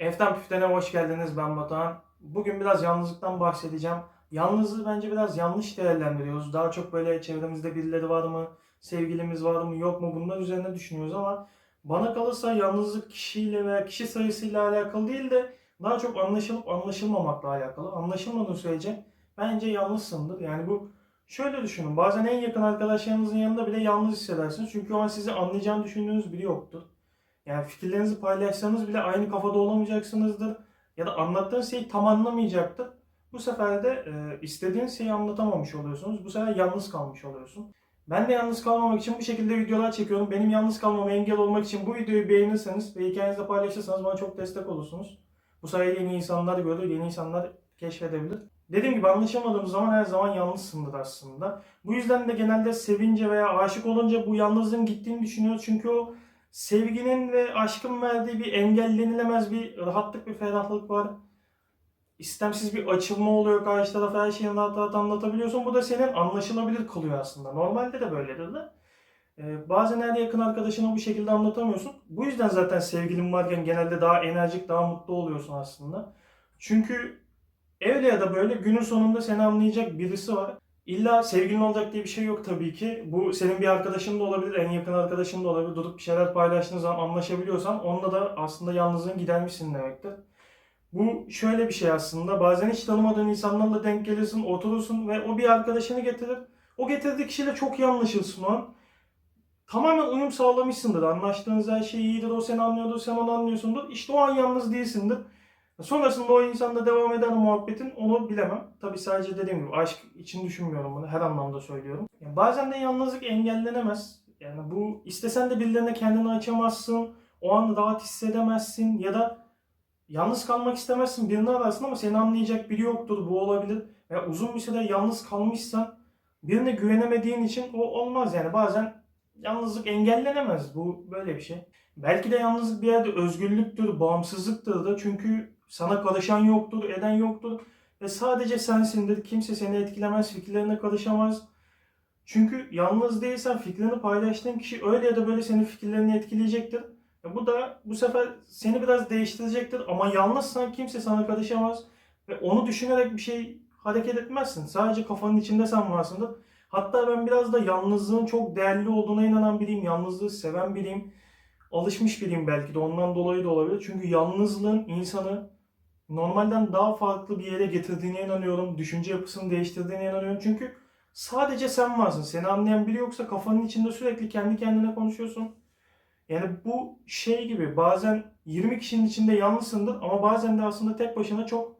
Eften Püften'e hoş geldiniz. Ben Batuhan. Bugün biraz yalnızlıktan bahsedeceğim. Yalnızlığı bence biraz yanlış değerlendiriyoruz. Daha çok böyle çevremizde birileri var mı, sevgilimiz var mı, yok mu bunlar üzerine düşünüyoruz ama bana kalırsa yalnızlık kişiyle veya kişi sayısıyla alakalı değil de daha çok anlaşılıp anlaşılmamakla alakalı. Anlaşılmadığı sürece bence yalnızsındır. Yani bu şöyle düşünün. Bazen en yakın arkadaşlarınızın yanında bile yalnız hissedersiniz. Çünkü o an sizi anlayacağını düşündüğünüz biri yoktur. Yani fikirlerinizi paylaşsanız bile aynı kafada olamayacaksınızdır. Ya da anlattığınız şeyi tam anlamayacaktır. Bu sefer de e, istediğiniz şeyi anlatamamış oluyorsunuz. Bu sefer yalnız kalmış oluyorsun. Ben de yalnız kalmamak için bu şekilde videolar çekiyorum. Benim yalnız kalmama engel olmak için bu videoyu beğenirseniz ve hikayenizde paylaşırsanız bana çok destek olursunuz. Bu sayede yeni insanlar görür, yeni insanlar keşfedebilir. Dediğim gibi anlaşamadığımız zaman her zaman yalnızsındır aslında. Bu yüzden de genelde sevince veya aşık olunca bu yalnızlığın gittiğini düşünüyoruz. Çünkü o sevginin ve aşkın verdiği bir engellenilemez bir rahatlık, bir ferahlık var. İstemsiz bir açılma oluyor karşı tarafa her şeyi rahat rahat anlatabiliyorsun. Bu da senin anlaşılabilir kılıyor aslında. Normalde de böyledir de. Ee, bazen her yakın arkadaşına bu şekilde anlatamıyorsun. Bu yüzden zaten sevgilin varken genelde daha enerjik, daha mutlu oluyorsun aslında. Çünkü öyle ya da böyle günün sonunda seni anlayacak birisi var. İlla sevgilin olacak diye bir şey yok tabii ki. Bu senin bir arkadaşın da olabilir, en yakın arkadaşın da olabilir. Durup bir şeyler paylaştığın zaman anlaşabiliyorsan onunla da aslında yalnızlığın gidermişsin demektir. Bu şöyle bir şey aslında. Bazen hiç tanımadığın insanlarla denk gelirsin, oturursun ve o bir arkadaşını getirir. O getirdiği kişiyle çok iyi anlaşırsın o. Tamamen uyum sağlamışsındır. Anlaştığınız her şey iyidir. O seni anlıyordur, sen onu anlıyorsundur. İşte o an yalnız değilsindir. Sonrasında o insanda devam eden muhabbetin onu bilemem. Tabi sadece dediğim gibi aşk için düşünmüyorum bunu. Her anlamda söylüyorum. Yani bazen de yalnızlık engellenemez. Yani bu istesen de birilerine kendini açamazsın. O an rahat hissedemezsin ya da yalnız kalmak istemezsin. Birini ararsın ama seni anlayacak biri yoktur. Bu olabilir. Veya uzun bir süre yalnız kalmışsan birine güvenemediğin için o olmaz. Yani bazen yalnızlık engellenemez. Bu böyle bir şey. Belki de yalnızlık bir yerde özgürlüktür, bağımsızlıktır da çünkü sana karışan yoktur, eden yoktur ve sadece sensindir. Kimse seni etkilemez, fikirlerine karışamaz. Çünkü yalnız değilsen fikrini paylaştığın kişi öyle ya da böyle senin fikirlerini etkileyecektir. E bu da bu sefer seni biraz değiştirecektir ama yalnızsan kimse sana karışamaz ve onu düşünerek bir şey hareket etmezsin. Sadece kafanın içinde sen varsındır. Hatta ben biraz da yalnızlığın çok değerli olduğuna inanan biriyim. Yalnızlığı seven biriyim. Alışmış biriyim belki de ondan dolayı da olabilir. Çünkü yalnızlığın insanı normalden daha farklı bir yere getirdiğine inanıyorum. Düşünce yapısını değiştirdiğine inanıyorum. Çünkü sadece sen varsın. Seni anlayan biri yoksa kafanın içinde sürekli kendi kendine konuşuyorsun. Yani bu şey gibi bazen 20 kişinin içinde yalnızsındır ama bazen de aslında tek başına çok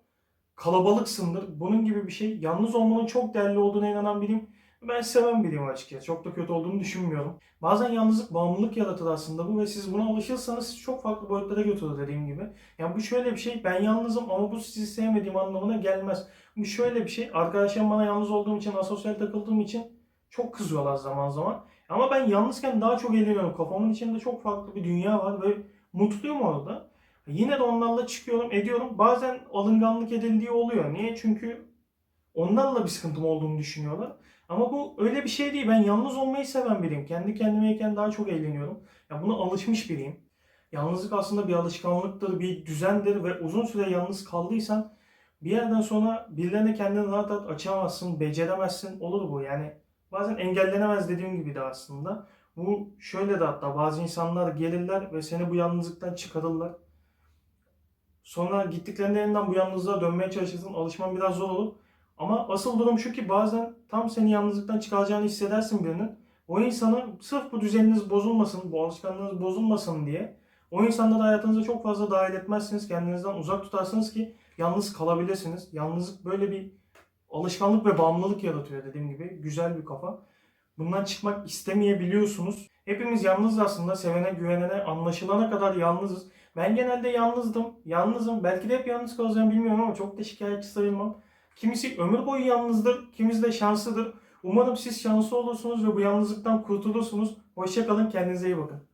kalabalıksındır. Bunun gibi bir şey. Yalnız olmanın çok değerli olduğuna inanan biriyim. Ben seven biriyim açıkçası. Çok da kötü olduğunu düşünmüyorum. Bazen yalnızlık bağımlılık yaratır aslında bu ve siz buna alışırsanız sizi çok farklı boyutlara götürür dediğim gibi. Yani bu şöyle bir şey. Ben yalnızım ama bu sizi sevmediğim anlamına gelmez. Bu şöyle bir şey. Arkadaşlarım bana yalnız olduğum için, asosyal takıldığım için çok kızıyorlar zaman zaman. Ama ben yalnızken daha çok eğleniyorum. Kafamın içinde çok farklı bir dünya var ve mutluyum orada. Yine de onlarla çıkıyorum, ediyorum. Bazen alınganlık edildiği oluyor. Niye? Çünkü onlarla bir sıkıntım olduğunu düşünüyorlar. Ama bu öyle bir şey değil. Ben yalnız olmayı seven biriyim. Kendi kendimeyken daha çok eğleniyorum. Ya buna alışmış biriyim. Yalnızlık aslında bir alışkanlıktır, bir düzendir ve uzun süre yalnız kaldıysan bir yerden sonra birilerine kendini rahat rahat açamazsın, beceremezsin. Olur bu yani. Bazen engellenemez dediğim gibi de aslında. Bu şöyle de hatta bazı insanlar gelirler ve seni bu yalnızlıktan çıkarırlar. Sonra gittiklerinde yeniden bu yalnızlığa dönmeye çalışırsın. Alışman biraz zor olur. Ama asıl durum şu ki bazen tam seni yalnızlıktan çıkaracağını hissedersin birinin. O insanı sırf bu düzeniniz bozulmasın, bu alışkanlığınız bozulmasın diye o insanları hayatınıza çok fazla dahil etmezsiniz. Kendinizden uzak tutarsınız ki yalnız kalabilirsiniz. Yalnızlık böyle bir alışkanlık ve bağımlılık yaratıyor dediğim gibi. Güzel bir kafa. Bundan çıkmak istemeyebiliyorsunuz. Hepimiz yalnız aslında. Sevene, güvenene, anlaşılana kadar yalnızız. Ben genelde yalnızdım. Yalnızım. Belki de hep yalnız kalacağım bilmiyorum ama çok da şikayetçi sayılmam. Kimisi ömür boyu yalnızdır, kimisi de şanslıdır. Umarım siz şanslı olursunuz ve bu yalnızlıktan kurtulursunuz. Hoşçakalın, kendinize iyi bakın.